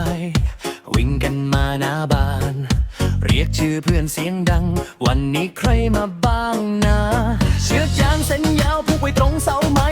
าย วิ่งกันมาหน้าบ้าน เรียกชื่อเพื่อนเสียงดัง วันนี้ใครมาบ้างนะ เชือกยางเส้นยาวผูกไว้ตรงเสาไม้